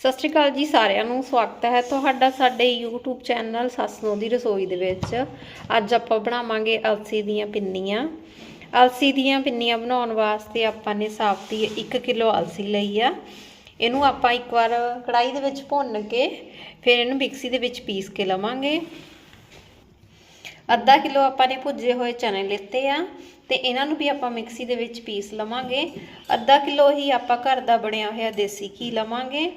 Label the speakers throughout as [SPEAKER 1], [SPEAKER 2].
[SPEAKER 1] ਸਤਿ ਸ਼੍ਰੀ ਅਕਾਲ ਜੀ ਸਾਰਿਆਂ ਨੂੰ, ਸਵਾਗਤ ਹੈ ਤੁਹਾਡਾ ਸਾਡੇ YouTube ਚੈਨਲ ਸੱਸ ਨੂੰ ਦੀ ਰਸੋਈ ਦੇ ਵਿੱਚ। ਅੱਜ ਆਪਾਂ ਬਣਾਵਾਂਗੇ ਅਲਸੀ ਦੀਆਂ ਪਿੰਨੀਆਂ। ਅਲਸੀ ਦੀਆਂ ਪਿੰਨੀਆਂ ਬਣਾਉਣ ਵਾਸਤੇ ਆਪਾਂ ਨੇ ਸਾਫਤੀ 1 ਕਿਲੋ ਅਲਸੀ ਲਈ ਆ। ਇਹਨੂੰ ਆਪਾਂ ਇੱਕ ਵਾਰ ਕੜਾਈ ਦੇ ਵਿੱਚ ਭੁੰਨ ਕੇ ਫਿਰ ਇਹਨੂੰ ਮਿਕਸੀ ਦੇ ਵਿੱਚ ਪੀਸ ਕੇ ਲਵਾਂਗੇ। ਅੱਧਾ ਕਿਲੋ ਆਪਾਂ ਨੇ ਭੁੱਜੇ ਹੋਏ ਚਨੇ ਲਿੱਤੇ ਆ ਤੇ ਇਹਨਾਂ ਨੂੰ ਵੀ ਆਪਾਂ ਮਿਕਸੀ ਦੇ ਵਿੱਚ ਪੀਸ ਲਵਾਂਗੇ। ਅੱਧਾ ਕਿਲੋ ਹੀ ਆਪਾਂ ਘਰ ਦਾ ਬਣਿਆ ਹੋਇਆ ਦੇਸੀ ਘੀ ਲਵਾਂਗੇ।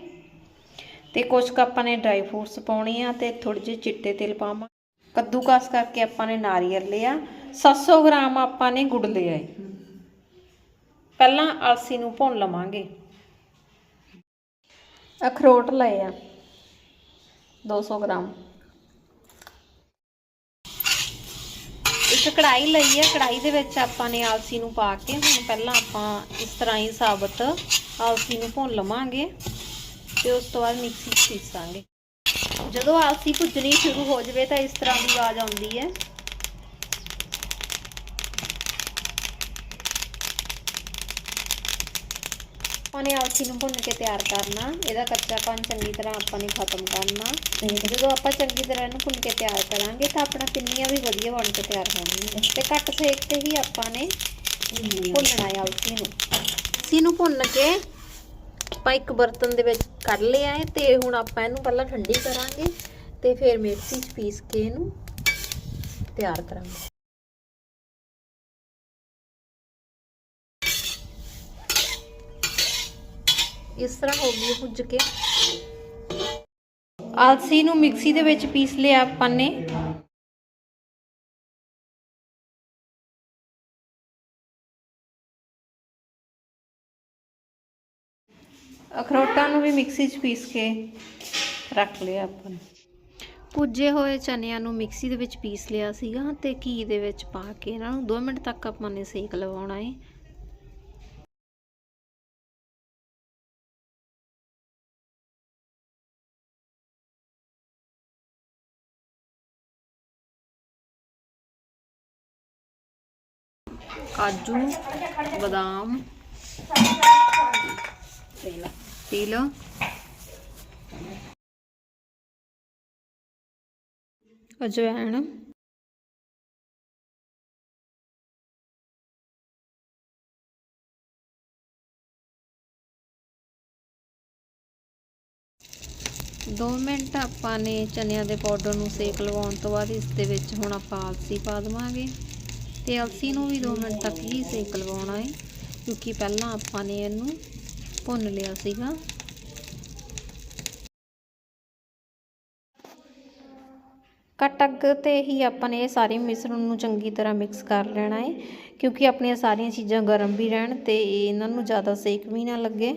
[SPEAKER 1] ਤੇ ਕੁਝ ਕੁ ਆਪਾਂ ਨੇ ਡਰਾਈ ਫਰੂਟਸ ਪਾਉਣੇ ਆ ਤੇ ਥੋੜੇ ਜਿਹੇ ਚਿੱਟੇ ਤਿਲ ਪਾਵਾਂ ਕੱਦੂਕਸ ਕਰਕੇ ਆਪਾਂ ਨੇ ਨਾਰੀਅਲ ਲਿਆ। 700 ਗ੍ਰਾਮ ਆਪਾਂ ਨੇ ਗੁੜ ਲਿਆ ਹੈ ਪਹਿਲਾਂ ਅਲਸੀ ਨੂੰ ਭੁੰਨ ਲਵਾਂਗੇ। ਅਖਰੋਟ ਲਏ ਆ। 200 ਗ੍ਰਾਮ। ਇੱਕ ਕੜਾਈ ਲਈ ਆ। ਕੜਾਈ ਦੇ ਵਿੱਚ ਆਪਾਂ ਨੇ ਆਲਸੀ ਨੂੰ ਪਾ ਕੇ ਹੁਣ ਪਹਿਲਾਂ ਆਪਾਂ ਇਸ ਤਰ੍ਹਾਂ ਹੀ ਸਾਬਤ ਆਲਸੀ ਨੂੰ ਭੁੰਨ ਲਵਾਂਗੇ। ਤੇ ਉਸ ਤੋਂ ਬਾਅਦ ਮਿਕਸੀ 'ਚ ਪੀਸਾਂਗੇ। ਜਦੋਂ ਆਲਸੀ ਭੁੱਜਣੀ ਸ਼ੁਰੂ ਹੋ ਜਾਵੇ ਤਾਂ ਇਸ ਤਰ੍ਹਾਂ ਦੀ ਆਵਾਜ਼ ਆਉਂਦੀ ਹੈ। ਆਪਾਂ ਨੇ ਆਲਸੀ ਨੂੰ ਭੁੰਨ ਕੇ ਤਿਆਰ ਕਰਨਾ। ਇਹਦਾ ਕੱਚਾਪਨ ਚੰਗੀ ਤਰ੍ਹਾਂ ਆਪਾਂ ਨੇ ਖਤਮ ਕਰਨਾ। ਜਦੋਂ ਆਪਾਂ ਚੰਗੀ ਤਰ੍ਹਾਂ ਇਹਨੂੰ ਭੁੰਨ ਕੇ ਤਿਆਰ ਕਰਾਂਗੇ ਤਾਂ ਆਪਣਾ ਪਿੰਨੀਆਂ ਵੀ ਵਧੀਆ ਬਣ ਕੇ ਤਿਆਰ ਹੋਣਗੀਆਂ। ਤੇ ਘੱਟ ਸੇਕ ਤੇ ਹੀ ਆਪਾਂ ਨੇ ਭੁੰਨਣਾ ਹੈ ਆਲਸੀ ਨੂੰ। ਆਲਸੀ ਨੂੰ ਭੁੰਨ ਕੇ ਆਪਾਂ ਇੱਕ ਬਰਤਨ ਦੇ ਵਿੱਚ ਕੱਢ ਲਿਆ ਹੈ ਤੇ ਹੁਣ ਆਪਾਂ ਇਹਨੂੰ ਪਹਿਲਾਂ ਠੰਡੀ ਕਰਾਂਗੇ ਤੇ ਫਿਰ ਮਿਕਸੀ 'ਚ ਪੀਸ ਕੇ ਇਹਨੂੰ ਤਿਆਰ ਕਰਾਂਗੇ। ਇਸ ਤਰ੍ਹਾਂ ਹੋ ਗਈ ਭੁੱਜ ਕੇ। ਆਲਸੀ ਨੂੰ ਮਿਕਸੀ ਦੇ ਵਿੱਚ ਪੀਸ ਲਿਆ ਆਪਾਂ ਨੇ। ਅਖਰੋਟਾਂ ਨੂੰ ਵੀ ਮਿਕਸੀ 'ਚ ਪੀਸ ਕੇ ਰੱਖ ਲਿਆ ਆਪਾਂ ਨੇ। ਭੁੱਜੇ ਹੋਏ ਚਨਿਆਂ ਨੂੰ ਮਿਕਸੀ ਦੇ ਵਿੱਚ ਪੀਸ ਲਿਆ ਸੀਗਾ ਤੇ ਘੀ ਦੇ ਵਿੱਚ ਪਾ ਕੇ ਇਹਨਾਂ ਨੂੰ 2 ਮਿੰਟ ਤੱਕ ਆਪਾਂ ਨੇ ਸੇਕ ਲਵਾਉਣਾ ਹੈ ਕਾਜੂ, ਬਦਾਮ। ਤਿਲ ਅਜਵਾਇਣ ਦੋ ਮਿੰਟ ਆਪਾਂ ਨੇ ਚਨਿਆਂ ਦੇ ਪਾਊਡਰ ਨੂੰ ਸੇਕ ਲਵਾਉਣ ਤੋਂ ਬਾਅਦ ਇਸ ਦੇ ਵਿੱਚ ਹੁਣ ਆਪਾਂ ਅਲਸੀ ਪਾ ਦੇਵਾਂਗੇ। ਤੇ ਅਲਸੀ ਨੂੰ ਵੀ 2 ਮਿੰਟ ਤੱਕ ਹੀ ਸੇਕ ਲਵਾਉਣਾ ਹੈ ਕਿਉਂਕਿ ਪਹਿਲਾਂ ਆਪਾਂ ਨੇ ਇਹਨੂੰ ਭੁੰਨ ਲਿਆ ਸੀਗਾ। ਕੱਟ ਅੱਗ ਤੇ ਹੀ ਆਪਾਂ ਨੇ ਇਹ ਸਾਰੇ ਮਿਸ਼ਰਣ ਨੂੰ ਚੰਗੀ ਤਰ੍ਹਾਂ ਮਿਕਸ ਕਰ ਲੈਣਾ ਹੈ ਕਿਉਂਕਿ ਆਪਣੀਆਂ ਸਾਰੀਆਂ ਚੀਜ਼ਾਂ ਗਰਮ ਵੀ ਰਹਿਣ ਤੇ ਇਹਨਾਂ ਨੂੰ ਜ਼ਿਆਦਾ ਸੇਕ ਵੀ ਨਾ ਲੱਗੇ।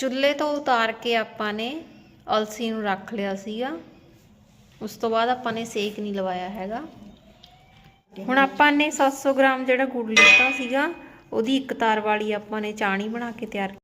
[SPEAKER 1] ਚੁੱਲ੍ਹੇ ਤੋਂ ਉਤਾਰ ਕੇ ਆਪਾਂ ਨੇ ਅਲਸੀ ਨੂੰ ਰੱਖ ਲਿਆ ਸੀਗਾ। ਉਸ ਤੋਂ ਬਾਅਦ ਆਪਾਂ ਨੇ ਸੇਕ ਨਹੀਂ ਲਵਾਇਆ ਹੈਗਾ। ਹੁਣ ਆਪਾਂ ਨੇ 700 ਗ੍ਰਾਮ ਜਿਹੜਾ ਗੁੜ ਲਿੱਤਾ ਸੀਗਾ, ਉਹਦੀ ਇੱਕ ਤਾਰ ਵਾਲੀ ਆਪਾਂ ਨੇ ਚਾਣੀ ਬਣਾ ਕੇ ਤਿਆਰ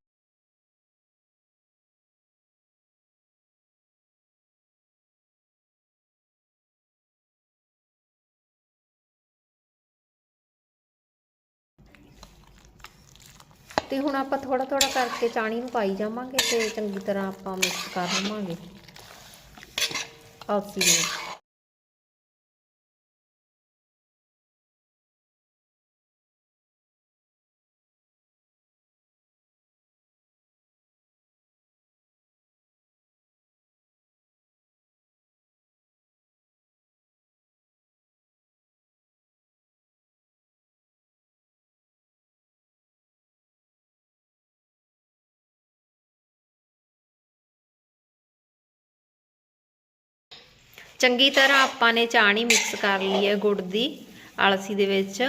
[SPEAKER 1] ਤੇ ਹੁਣ ਆਪਾਂ ਥੋੜਾ ਥੋੜਾ ਕਰਕੇ ਚਾਣੀ ਨੂੰ ਪਾਈ ਜਾਵਾਂਗੇ ਤੇ ਚੰਗੀ ਤਰ੍ਹਾਂ ਆਪਾਂ ਮਿਕਸ ਕਰ ਲਵਾਂਗੇ। ਅਲਸੀ ਚੰਗੀ ਤਰ੍ਹਾਂ ਆਪਾਂ ਨੇ ਚਾਣੀ ਮਿਕਸ ਕਰ ਲਈ ਹੈ ਗੁੜ ਦੀ, ਅਲਸੀ ਦੇ ਵਿੱਚ।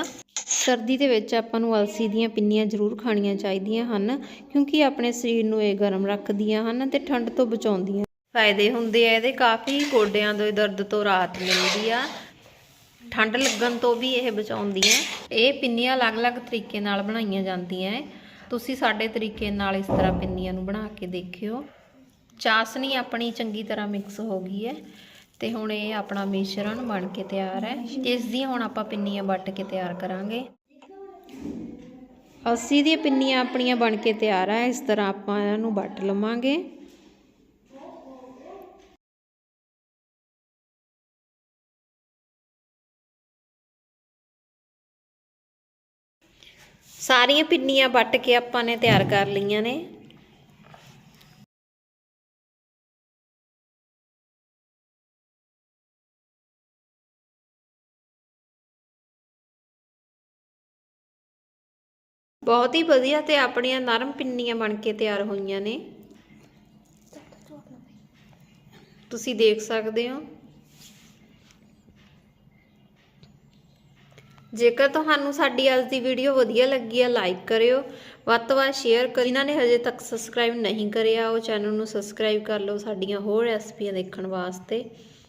[SPEAKER 1] ਸਰਦੀ ਦੇ ਵਿੱਚ ਆਪਾਂ ਨੂੰ ਅਲਸੀ ਦੀਆਂ ਪਿੰਨੀਆਂ ਜ਼ਰੂਰ ਖਾਣੀਆਂ ਚਾਹੀਦੀਆਂ ਹਨ, ਕਿਉਂਕਿ ਆਪਣੇ ਸਰੀਰ ਨੂੰ ਇਹ ਗਰਮ ਰੱਖਦੀਆਂ ਹਨ ਤੇ ਠੰਡ ਤੋਂ ਬਚਾਉਂਦੀਆਂ ਫਾਇਦੇ ਹੁੰਦੇ ਆ ਇਹਦੇ, ਕਾਫੀ ਗੋਡਿਆਂ ਦੇ ਦਰਦ ਤੋਂ ਰਾਹਤ ਮਿਲਦੀ ਆ। ਠੰਡ ਲੱਗਣ ਤੋਂ ਵੀ ਇਹ ਬਚਾਉਂਦੀ ਹੈ ਇਹ ਪਿੰਨੀਆਂ ਅਲੱਗ-ਅਲੱਗ ਤਰੀਕੇ ਨਾਲ ਬਣਾਈਆਂ ਜਾਂਦੀਆਂ ਹੈ ਤੁਸੀਂ ਸਾਡੇ ਤਰੀਕੇ ਨਾਲ ਇਸ ਤਰ੍ਹਾਂ ਪਿੰਨੀਆਂ ਨੂੰ ਬਣਾ ਕੇ ਦੇਖਿਓ। ਚਾਸਨੀ ਆਪਣੀ ਚੰਗੀ ਤਰ੍ਹਾਂ ਮਿਕਸ ਹੋ ਗਈ ਹੈ ਤੇ ਹੁਣ ਇਹ ਆਪਣਾ ਮਿਸ਼ਰਣ ਬਣ ਕੇ ਤਿਆਰ ਹੈ। ਇਸ ਦੀਆਂ ਹੁਣ ਆਪਾਂ ਪਿੰਨੀਆਂ ਵੱਟ ਕੇ ਤਿਆਰ ਕਰਾਂਗੇ। ਅੱਸੀ ਦੀਆਂ ਪਿੰਨੀਆਂ ਆਪਣੀਆਂ ਬਣ ਕੇ ਤਿਆਰ ਹੈ ਇਸ ਤਰ੍ਹਾਂ ਆਪਾਂ ਇਹਨਾਂ ਨੂੰ ਵੱਟ ਲਵਾਂਗੇ। ਸਾਰੀਆਂ ਪਿੰਨੀਆਂ ਵੱਟ ਕੇ ਆਪਾਂ ਨੇ ਤਿਆਰ ਕਰ ਲਈਆਂ ਨੇ। ਬਹੁਤ ਹੀ ਵਧੀਆ ਤੇ ਆਪਣੀਆਂ ਨਰਮ ਪਿੰਨੀਆਂ ਬਣ ਕੇ ਤਿਆਰ ਹੋਈਆਂ ਨੇ। ਤੁਸੀਂ ਦੇਖ ਸਕਦੇ ਹੋ। ਜੇਕਰ ਤੁਹਾਨੂੰ ਸਾਡੀ ਅੱਜ ਦੀ ਵੀਡੀਓ ਵਧੀਆ ਲੱਗੀ ਆ, ਲਾਈਕ ਕਰਿਓ। ਵੱਧ ਤੋਂ ਵੱਧ ਸ਼ੇਅਰ ਕਰਿਓ। ਜਿਨ੍ਹਾਂ ਨੇ ਹਜੇ ਤੱਕ ਸਬਸਕ੍ਰਾਈਬ ਨਹੀਂ ਕਰਿਆ, ਉਹ ਚੈਨਲ ਨੂੰ ਸਬਸਕ੍ਰਾਈਬ ਕਰ ਲਓ ਸਾਡੀਆਂ ਹੋਰ ਰੈਸਪੀਆਂ ਦੇਖਣ ਵਾਸਤੇ।